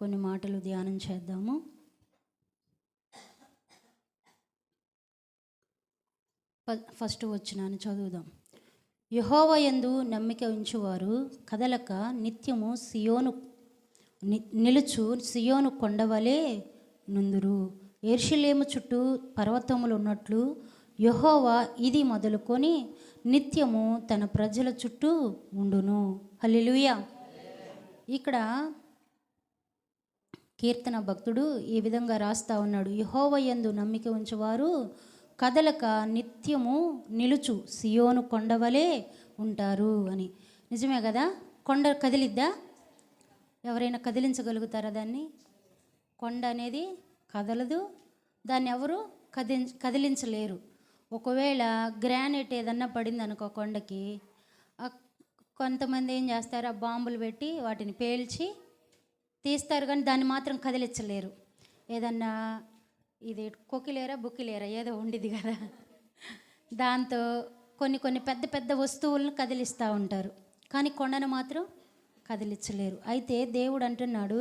కొన్ని మాటలు ధ్యానం చేద్దాము. ఫస్ట్ వచ్చినాను చదువుదాం. యహోవ ఎందు నమ్మిక ఉంచువారు కదలక నిత్యము సియోను ని- నిలుచు సియోను కొండవలే నుందురు. ఏర్షిలేము చుట్టూ పర్వతములు ఉన్నట్లు యహోవా ఇది మొదలుకొని నిత్యము తన ప్రజల చుట్టూ ఉండును. హలిలుయ ఇక్కడ కీర్తన భక్తుడు ఈ విధంగా రాస్తా ఉన్నాడు. యహోవయందు నమ్మిక ఉంచేవారు కదలక నిత్యము నిలుచు సియోను కొండవలే ఉంటారు అని. నిజమే కదా? కొండ కదిలిద్దా? ఎవరైనా కదిలించగలుగుతారా దాన్ని? కొండ అనేది కదలదు. దాన్ని ఎవరు కది కదిలించలేరు. ఒకవేళ గ్రానైట్ ఏదన్నా పడింది అనుకో కొండకి కొంతమంది ఏం చేస్తారు? ఆ బాంబులు పెట్టి వాటిని పేల్చి తీస్తారు కానీ దాన్ని మాత్రం కదిలించలేరు. ఏదన్నా ఇది కొకిలేరా బుక్కిలేరా ఏదో ఉండిది కదా. దాంతో కొన్ని కొన్ని పెద్ద పెద్ద వస్తువులను కదిలిస్తూ ఉంటారు. కానీ కొండను మాత్రం కదిలించలేరు. అయితే దేవుడు అంటున్నాడు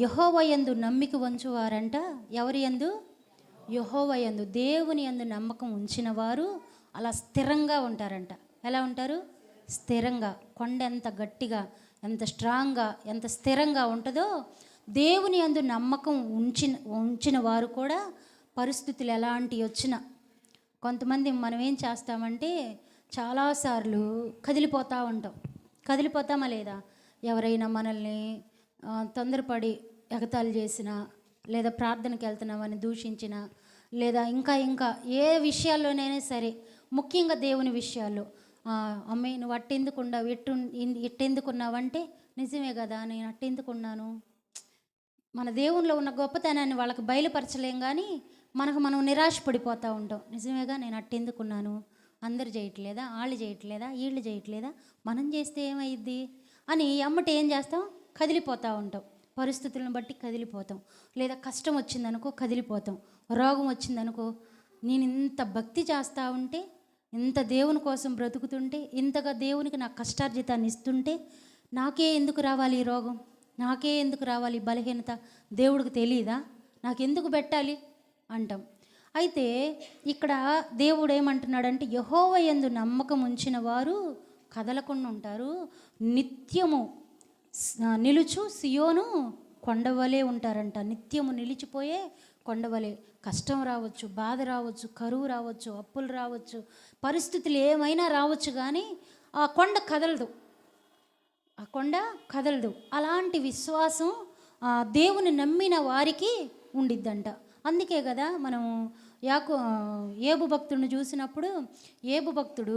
యహోవ యందు నమ్మిక వంచువారంట ఎవరి యందు? యహోవ యందు. దేవుని యందు నమ్మకం ఉంచిన వారు అలా స్థిరంగా ఉంటారంట. ఎలా ఉంటారు? స్థిరంగా. కొండ ఎంత గట్టిగా ఎంత స్ట్రాంగ్గా ఎంత స్థిరంగా ఉంటుందో దేవుని అందు నమ్మకం ఉంచిన ఉంచిన వారు కూడా పరిస్థితులు ఎలాంటివి వచ్చినా. కొంతమంది మనం ఏం చేస్తామంటే చాలాసార్లు కదిలిపోతూ ఉంటాం. కదిలిపోతామా లేదా? ఎవరైనా మనల్ని తొందరపడి ఎగతాళి చేసినా లేదా ప్రార్థనకి వెళ్తున్నామని దూషించిన లేదా ఇంకా ఇంకా ఏ విషయాల్లోనైనా సరే ముఖ్యంగా దేవుని విషయాల్లో అమ్మాయి నువ్వు అట్టెందుకున్నావు? ఎట్టు ఎట్టెందుకున్నావంటే నిజమే కదా నేను అట్టెందుకున్నాను? మన దేవునిలో ఉన్న గొప్పతనాన్ని వాళ్ళకి బయలుపరచలేం కానీ మనకు మనం నిరాశపడిపోతూ ఉంటాం. నిజమేగా నేను అట్టెందుకున్నాను? అందరు చేయట్లేదా? వాళ్ళు చేయట్లేదా? వీళ్ళు చేయట్లేదా? మనం చేస్తే ఏమైద్ది? అని అమ్మటి ఏం చేస్తాం? కదిలిపోతూ ఉంటాం. పరిస్థితులను బట్టి కదిలిపోతాం. లేదా కష్టం వచ్చిందనుకో కదిలిపోతాం. రోగం వచ్చిందనుకో నేను ఇంత భక్తి చేస్తూ ఉంటే ఇంత దేవుని కోసం బ్రతుకుతుంటే ఇంతగా దేవునికి నా కష్టార్జితాన్ని ఇస్తుంటే నాకే ఎందుకు రావాలి ఈ రోగం? నాకే ఎందుకు రావాలి బలహీనత? దేవుడికి తెలియదా నాకెందుకు పెట్టాలి? అంటాం. అయితే ఇక్కడ దేవుడు ఏమంటున్నాడంటే యహోవ ఎందు నమ్మకం ఉంచిన వారు కదలకుండా ఉంటారు. నిత్యము నిలుచు సియోను కొండవలే ఉంటారంట. నిత్యము నిలిచిపోయే కొండవలే. కష్టం రావచ్చు బాధ రావచ్చు కరువు రావచ్చు అప్పులు రావచ్చు పరిస్థితులు ఏమైనా రావచ్చు కానీ ఆ కొండ కదలదు. ఆ కొండ కదలదు. అలాంటి విశ్వాసం ఆ, దేవుని నమ్మిన వారికి ఉండిద్దంట. అందుకే కదా మనం యాకు ఏబు భక్తుడిని చూసినప్పుడు ఏబు భక్తుడు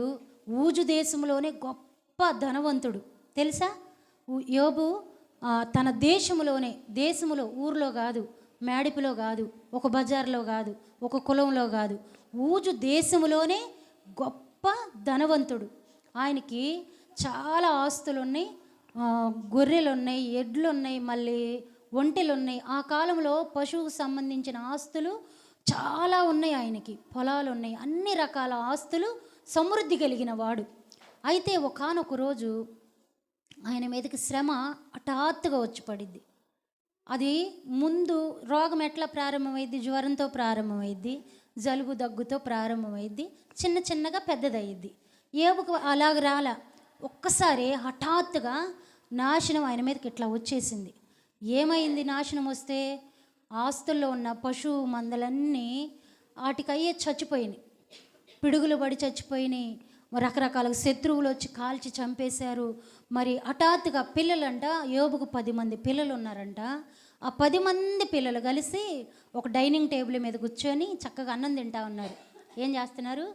ఊజు దేశంలోనే గొప్ప ధనవంతుడు. తెలుసా? ఏబు యోబు తన దేశంలోనే దేశములో ఊర్లో కాదు మేడిపిలో కాదు ఒక బజార్లో కాదు ఒక కులంలో కాదు. ఊజు దేశంలోనే గొప్ప ధనవంతుడు. ఆయనకి చాలా ఆస్తులు ఉన్నాయి ఎడ్లున్నాయి గొర్రెలు ఉన్నాయి ఎడ్లు ఉన్నాయి మళ్ళీ ఒంటెలు ఉన్నాయి ఆ కాలంలో పశువుకు సంబంధించిన ఆస్తులు చాలా ఉన్నాయి ఆయనకి. పొలాలు ఉన్నాయి అన్ని రకాల ఆస్తులు సమృద్ధి కలిగిన వాడు. అయితే ఒకానొక రోజు ఆయన మీదకి శ్రమ హఠాత్తుగా వచ్చి పడింది అది ముందు రోగం ఎట్లా ప్రారంభమైద్ది? జ్వరంతో ప్రారంభమైద్ది జలుబు దగ్గుతో ప్రారంభమైద్ది చిన్న చిన్నగా పెద్దదయ్యిద్ది. ఏబుకు అలాగ రాల ఒక్కసారి హఠాత్తుగా నాశనం ఆయన మీదకి ఇట్లా వచ్చేసింది. ఏమైంది నాశనం వస్తే? ఆస్తుల్లో ఉన్న పశువు మందలన్నీ వాటికయ్యే చచ్చిపోయినాయి. పిడుగులు పడి చచ్చిపోయినాయి. మరి రకరకాల శత్రువులు వచ్చి కాల్చి చంపేశారు. మరి హఠాత్తుగా పిల్లలంట యోబుకు పది మంది పిల్లలు ఉన్నారంట ఆ పది మంది పిల్లలు కలిసి ఒక డైనింగ్ టేబుల్ మీద కూర్చొని చక్కగా అన్నం తింటా ఉన్నారు. ఏం చేస్తున్నారు?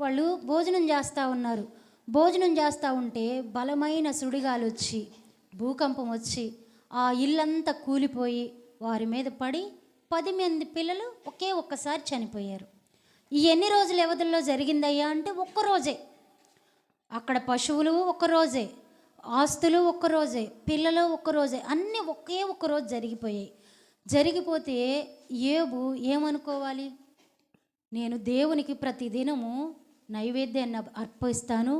వాళ్ళు భోజనం చేస్తూ ఉన్నారు. భోజనం చేస్తూ ఉంటే బలమైన సుడిగాలు వచ్చి భూకంపం వచ్చి ఆ ఇల్లంతా కూలిపోయి వారి మీద పడి పది మంది పిల్లలు ఒకే ఒక్కసారి చనిపోయారు. ఈ ఎన్ని రోజుల వ్యవధిలో జరిగిందయ్యా అంటే ఒక్కరోజే. అక్కడ పశువులు ఒక్కరోజే ఆస్తులు ఒక్కరోజే పిల్లలు ఒక్కరోజే అన్నీ ఒకే ఒక్కరోజు జరిగిపోయాయి. జరిగిపోతే ఏబు ఏమనుకోవాలి? నేను దేవునికి ప్రతిదినము నైవేద్యాన్ని అర్పిస్తాను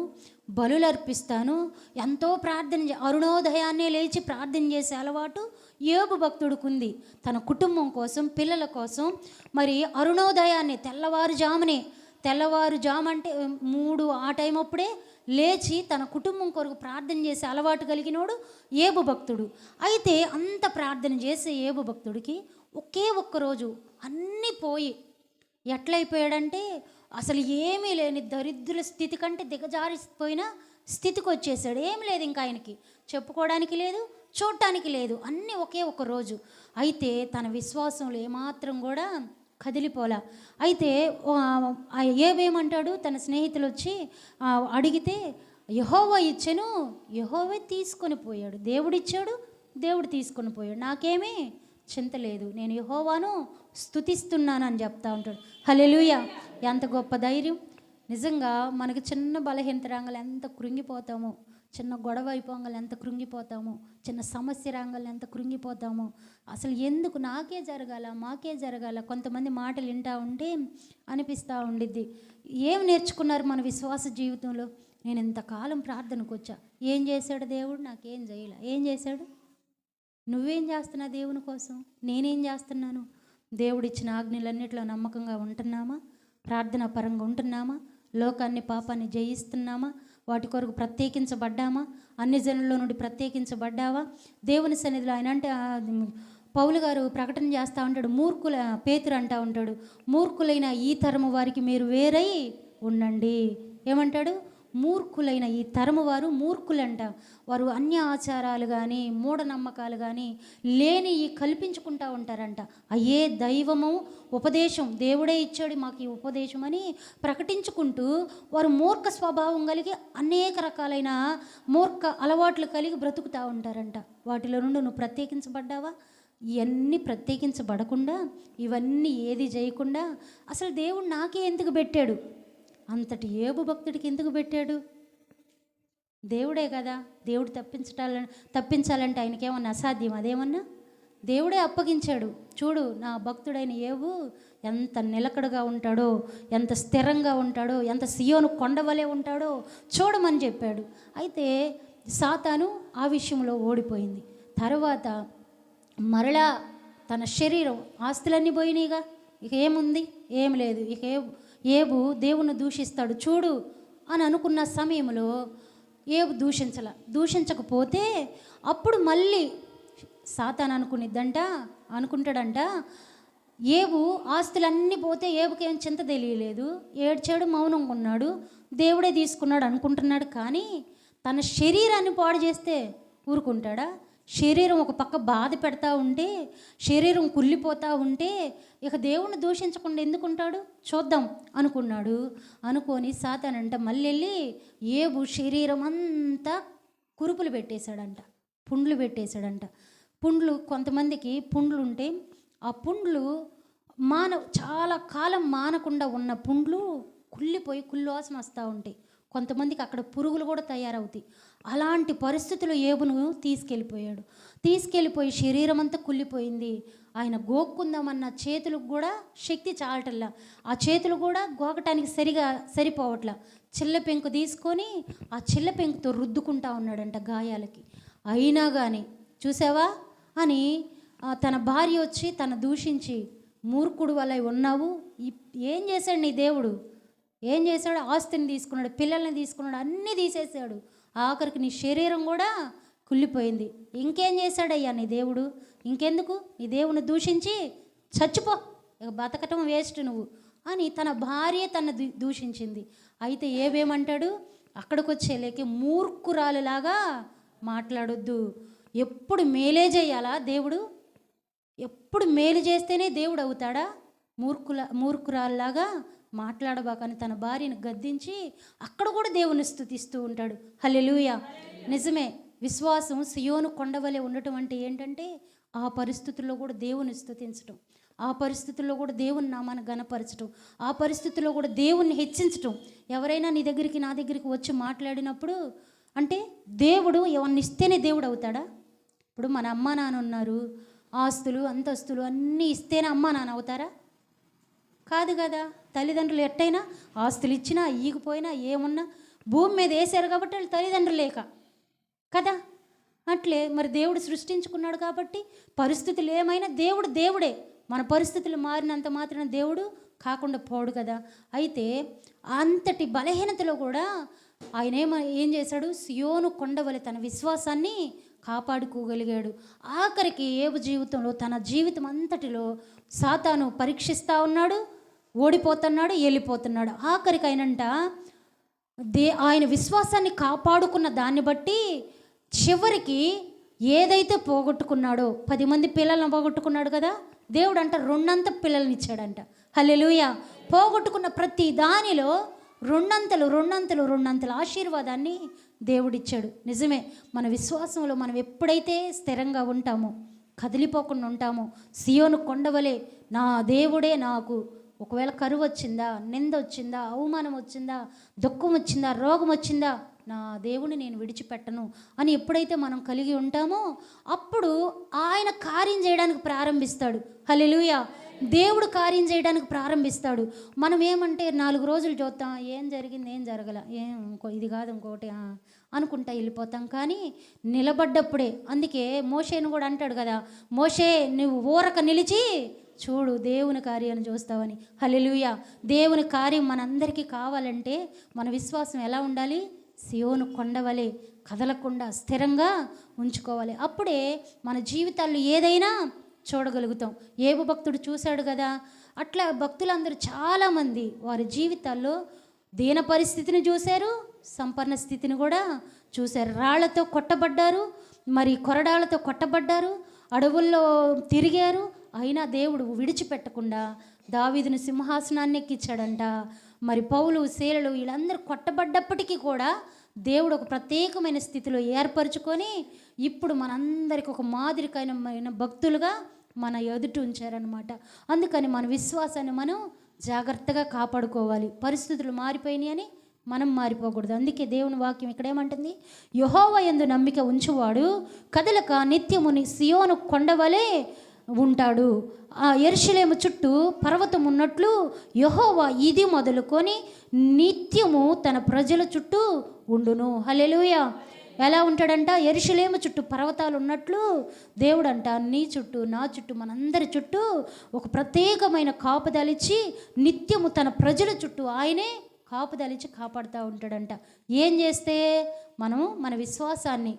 బలులు అర్పిస్తాను ఎంతో ప్రార్థన అరుణోదయాన్నే లేచి ప్రార్థన చేసే అలవాటు ఏబు భక్తుడుకుంది. తన కుటుంబం కోసం పిల్లల కోసం మరి అరుణోదయాన్ని తెల్లవారుజామునే తెల్లవారుజాము అంటే మూడు ఆ టైం అప్పుడే లేచి తన కుటుంబం కొరకు ప్రార్థన చేసే అలవాటు కలిగినోడు ఏబు భక్తుడు. అయితే అంత ప్రార్థన చేసే ఏబు భక్తుడికి ఒకే ఒక్క రోజు అన్నీ పోయి ఎట్లయిపోయాడంటే అసలు ఏమీ లేని దరిద్రుల స్థితి కంటే దిగజారిపోయిన స్థితికి వచ్చేసాడు. ఏం లేదు ఇంకా ఆయనకి. చెప్పుకోవడానికి లేదు చూడటానికి లేదు. అన్నీ ఒకే ఒక రోజు. అయితే తన విశ్వాసంలో ఏమాత్రం కూడా కదిలిపోలా. అయితే ఏవేమంటాడు? తన స్నేహితులు వచ్చి అడిగితే యహోవా ఇచ్చెను యహోవే తీసుకొని పోయాడు. దేవుడిచ్చాడు దేవుడు తీసుకొని పోయాడు. నాకేమీ చింత లేదు. నేను యహోవాను స్థుతిస్తున్నాను అని చెప్తా ఉంటాడు హలెలుయ ఎంత గొప్ప ధైర్యం. నిజంగా మనకు చిన్న బలహీనత రాగాలు ఎంత కృంగిపోతామో. చిన్న గొడవ అయిపోగాలు ఎంత కృంగిపోతామో చిన్న సమస్య రాగాలు ఎంత కృంగిపోతామో. అసలు ఎందుకు నాకే జరగాల మాకే జరగాల కొంతమంది మాటలు వింటా ఉంటే అనిపిస్తూ ఉండిద్ది. ఏం నేర్చుకున్నారు మన విశ్వాస జీవితంలో? నేను ఇంతకాలం ప్రార్థనకు వచ్చా. ఏం చేశాడు దేవుడు? నాకేం చేయలే ఏం చేశాడు? నువ్వేం చేస్తున్నా దేవుని కోసం? నేనేం చేస్తున్నాను? దేవుడిచ్చిన ఆజ్ఞలన్నిటిలో నమ్మకంగా ఉంటున్నామా? ప్రార్థన పరంగా ఉంటున్నామా? లోకాన్ని పాపాన్ని జయిస్తున్నామా? వాటి కొరకు ప్రత్యేకించబడ్డామా? అన్ని జనుల్లో నుండి ప్రత్యేకించబడ్డావా? దేవుని సన్నిధిలో ఆయన అంటే పౌలు గారు ప్రకటన చేస్తూ ఉంటాడు మూర్ఖుల పేతురు అంటా ఉంటాడు మూర్ఖులైన ఈ తరము వారికి మీరు వేరై ఉండండి. ఏమంటాడు? మూర్ఖులైన ఈ తరము వారు మూర్ఖులంట. వారు అన్య ఆచారాలు కానీ మూఢనమ్మకాలు కానీ లేని ఈ కల్పించుకుంటా ఉంటారంట. అయ్యే దైవము ఉపదేశం దేవుడే ఇచ్చాడు మాకు ఈ ఉపదేశం అని ప్రకటించుకుంటూ వారు మూర్ఖ స్వభావం కలిగి అనేక రకాలైన మూర్ఖ అలవాట్లు కలిగి బ్రతుకుతూ ఉంటారంట. వాటిలో నుండి నువ్వు ప్రత్యేకించబడ్డావా? ఇవన్నీ ప్రత్యేకించబడకుండా ఇవన్నీ ఏది చేయకుండా అసలు దేవుడు నాకే ఎందుకు పెట్టాడు? అంతటి ఏబు భక్తుడికి ఎందుకు పెట్టాడు? దేవుడే కదా దేవుడు తప్పించటాలని తప్పించాలంటే ఆయనకేమన్నా అసాధ్యం? అదేమన్నా? దేవుడే అప్పగించాడు. చూడు నా భక్తుడైన ఏవు ఎంత నిలకడగా ఉంటాడో ఎంత స్థిరంగా ఉంటాడో ఎంత సియోను కొండవలే ఉంటాడో చూడమని చెప్పాడు. అయితే సాతాను ఆ విషయంలో ఓడిపోయింది. తర్వాత మరలా తన శరీరం ఆస్తులన్నీ పోయినాయిగా. ఇక ఏముంది? ఏం లేదు. ఇక ఏ ఏబు దేవుణ్ణి దూషిస్తాడు చూడు అని అనుకున్న సమయంలో ఏబు దూషించల దూషించకపోతే అప్పుడు మళ్ళీ సాతాన్ అనుకునిద్దంట అనుకుంటాడంట ఏబు ఆస్తులన్నీ పోతే ఏబుకి ఏం చింత తెలియలేదు ఏడ్చాడు మౌనంగా ఉన్నాడు దేవుడే తీసుకున్నాడు అనుకుంటున్నాడు కానీ తన శరీరాన్ని పాడు చేస్తే ఊరుకుంటాడా? శరీరం ఒక పక్క బాధ పెడతా ఉంటే శరీరం కుళ్ళిపోతూ ఉంటే ఇక దేవుణ్ణి దూషించకుండా ఎందుకుంటాడు? చూద్దాం అనుకున్నాడు. అనుకొని సాతానంట మళ్ళీ వెళ్ళి ఏబు శరీరం అంతా కురుపులు పెట్టేశాడంట పుండ్లు పెట్టేశాడంట. పుండ్లు కొంతమందికి పుండ్లు ఉంటే ఆ పుండ్లు మాన చాలా కాలం మానకుండా ఉన్న పుండ్లు కుళ్ళిపోయి కుళ్ళువాసన వస్తూ ఉంటాయి. కొంతమందికి అక్కడ పురుగులు కూడా తయారవుతాయి. అలాంటి పరిస్థితులు ఏబును తీసుకెళ్ళిపోయాడు. తీసుకెళ్ళిపోయి శరీరం అంతా కుళ్ళిపోయింది. ఆయన గోక్కుందామన్న చేతులకు కూడా శక్తి చాలటల్లా ఆ చేతులు కూడా గోకటానికి సరిగా సరిపోవట్లా. చిల్ల పెంకు తీసుకొని ఆ చిల్ల పెంకుతో రుద్దుకుంటా ఉన్నాడంట గాయాలకి. అయినా కానీ చూసావా? అని తన భార్య వచ్చి తన దూషించి మూర్ఖుడు వల్ల ఉన్నావు. ఏం చేశాడు నీ దేవుడు? ఏం చేశాడు? ఆస్తిని తీసుకున్నాడు పిల్లల్ని తీసుకున్నాడు అన్నీ తీసేసాడు ఆఖరికి నీ శరీరం కూడా కుళ్ళిపోయింది. ఇంకేం చేశాడయ్యా నీ దేవుడు? ఇంకెందుకు? నీ దేవుని దూషించి చచ్చిపో. ఇక బతకటం వేస్ట్ నువ్వు అని తన భార్య తన దూషించింది. అయితే ఏవేమంటాడు? అక్కడికి వచ్చేలేకే మూర్ఖురాలులాగా మాట్లాడొద్దు. ఎప్పుడు మేలే చేయాలా దేవుడు? ఎప్పుడు మేలు చేస్తేనే దేవుడు అవుతాడా? మూర్ఖుల మూర్ఖురాల్లాగా మాట్లాడబాకని తన భార్యను గద్దించి అక్కడ కూడా దేవుని స్థుతిస్తూ ఉంటాడు. హల్లెలూయా. నిజమే విశ్వాసం సియోను కొండవలే ఉండటం అంటే ఏంటంటే ఆ పరిస్థితుల్లో కూడా దేవుని స్థుతించటం ఆ పరిస్థితుల్లో కూడా దేవుని నామాన్ని గనపరచటం ఆ పరిస్థితుల్లో కూడా దేవుణ్ణి హెచ్చించటం. ఎవరైనా నీ దగ్గరికి నా దగ్గరికి వచ్చి మాట్లాడినప్పుడు అంటే దేవుడు ఎవరిని ఇస్తేనే దేవుడు అవుతాడా? ఇప్పుడు మన అమ్మ నాన్న ఉన్నారు ఆస్తులు అంతస్తులు అన్నీ ఇస్తేనే అమ్మ నాన్న అవుతారా? కాదు కదా. తల్లిదండ్రులు ఎట్టయినా ఆస్తులు ఇచ్చినా ఈగిపోయినా ఏమున్నా భూమి మీద వేశారు కాబట్టి వాళ్ళు తల్లిదండ్రులు లేక. కదా? అట్లే మరి దేవుడు సృష్టించుకున్నాడు కాబట్టి పరిస్థితులు ఏమైనా దేవుడు దేవుడే. మన పరిస్థితులు మారినంత మాత్రం దేవుడు కాకుండా పోడు కదా. అయితే అంతటి బలహీనతలో కూడా ఆయన ఏమ ఏం చేశాడు? సియోను కొండవలి తన విశ్వాసాన్ని కాపాడుకోగలిగాడు. ఆఖరికి ఏబు జీవితంలో తన జీవితం అంతటిలో సాతాను పరీక్షిస్తూ ఉన్నాడు. ఓడిపోతున్నాడు వెళ్ళిపోతున్నాడు ఆఖరికి అయినంట దే ఆయన విశ్వాసాన్ని కాపాడుకున్న దాన్ని బట్టి చివరికి ఏదైతే పోగొట్టుకున్నాడో పది మంది పిల్లలను పోగొట్టుకున్నాడు కదా దేవుడు అంట రెండంత పిల్లల్ని ఇచ్చాడంట హల్లెలూయా! పోగొట్టుకున్న ప్రతి దానిలో రెండంతలు రెండంతలు రెండంతల ఆశీర్వాదాన్ని దేవుడిచ్చాడు. నిజమే మన విశ్వాసంలో మనం ఎప్పుడైతే స్థిరంగా ఉంటామో కదిలిపోకుండా ఉంటామో సియోను కొండవలే నా దేవుడే నాకు ఒకవేళ కరువు వచ్చిందా నింద వచ్చిందా అవమానం వచ్చిందా దుఃఖం వచ్చిందా రోగం వచ్చిందా నా దేవుని నేను విడిచిపెట్టను అని ఎప్పుడైతే మనం కలిగి ఉంటామో అప్పుడు ఆయన కార్యం చేయడానికి ప్రారంభిస్తాడు. హల్లెలూయా. దేవుడు కార్యం చేయడానికి ప్రారంభిస్తాడు. మనం ఏమంటే నాలుగు రోజులు చూద్దాం ఏం జరిగింది ఏం జరగల ఏం ఇంకో ఇది కాదు ఇంకోటి అనుకుంటా వెళ్ళిపోతాం. కానీ నిలబడ్డప్పుడే అందుకే మోషేను కూడా అంటాడు కదా మోషే నువ్వు ఊరక నిలిచి చూడు దేవుని కార్యాన్ని చూస్తావని. హలెలుయ దేవుని కార్యం మనందరికీ కావాలంటే మన విశ్వాసం ఎలా ఉండాలి? సియోను కొండవలే కదలకుండా స్థిరంగా ఉంచుకోవాలి. అప్పుడే మన జీవితాల్లో ఏదైనా చూడగలుగుతాం. ఏబు భక్తుడు చూశాడు కదా? అట్లా భక్తులందరూ చాలామంది వారి జీవితాల్లో దీన పరిస్థితిని చూశారు సంపన్న స్థితిని కూడా చూశారు. రాళ్ళతో కొట్టబడ్డారు మరి కొరడాలతో కొట్టబడ్డారు అడవుల్లో తిరిగారు అయినా దేవుడు విడిచిపెట్టకుండా దావీదుని సింహాసనాన్ని ఎక్కించాడంట. మరి పౌలు శీలలు వీళ్ళందరూ కొట్టబడ్డప్పటికీ కూడా దేవుడు ఒక ప్రత్యేకమైన స్థితిలో ఏర్పరచుకొని ఇప్పుడు మనందరికి ఒక మాదిరికైన భక్తులుగా మన ఎదుట ఉంచారనమాట అందుకని మన విశ్వాసాన్ని మనం జాగ్రత్తగా కాపాడుకోవాలి. పరిస్థితులు మారిపోయినాయి అని మనం మారిపోకూడదు. అందుకే దేవుని వాక్యం ఇక్కడేమంటుంది యహోవ ఎందు నమ్మిక ఉంచువాడు కదలక నిత్యముని సియోను కొండవలే ఉంటాడు. ఆ ఎరుషలేము చుట్టూ పర్వతం ఉన్నట్లు యహోవా ఇది మొదలుకొని నిత్యము తన ప్రజల చుట్టూ ఉండును. హలెలుయ ఎలా ఉంటాడంట? ఎరుషలేము చుట్టూ పర్వతాలు ఉన్నట్లు దేవుడంట నీ చుట్టూ నా చుట్టూ మనందరి చుట్టూ ఒక ప్రత్యేకమైన కాపుదలిచ్చి నిత్యము తన ప్రజల చుట్టూ ఆయనే కాపుదలిచ్చి కాపాడుతూ ఉంటాడంట. ఏం చేస్తే? మనము మన విశ్వాసాన్ని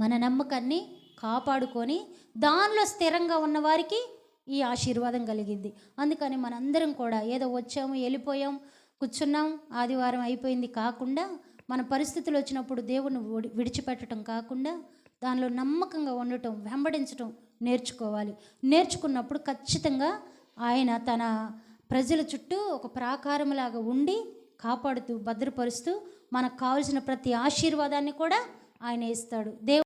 మన నమ్మకాన్ని కాపాడుకొని దానిలో స్థిరంగా ఉన్న వారికి ఈ ఆశీర్వాదం కలిగింది. అందుకని మనందరం కూడా ఏదో వచ్చాము వెళ్ళిపోయాం కూర్చున్నాం ఆదివారం అయిపోయింది కాకుండా మన పరిస్థితులు వచ్చినప్పుడు దేవుని విడిచిపెట్టడం కాకుండా దానిలో నమ్మకంగా ఉండటం వెంబడించటం నేర్చుకోవాలి. నేర్చుకున్నప్పుడు ఖచ్చితంగా ఆయన తన ప్రజల చుట్టూ ఒక ప్రాకారంలాగా ఉండి కాపాడుతూ భద్రపరుస్తూ మనకు కావలసిన ప్రతి ఆశీర్వాదాన్ని కూడా ఆయన ఇస్తాడు.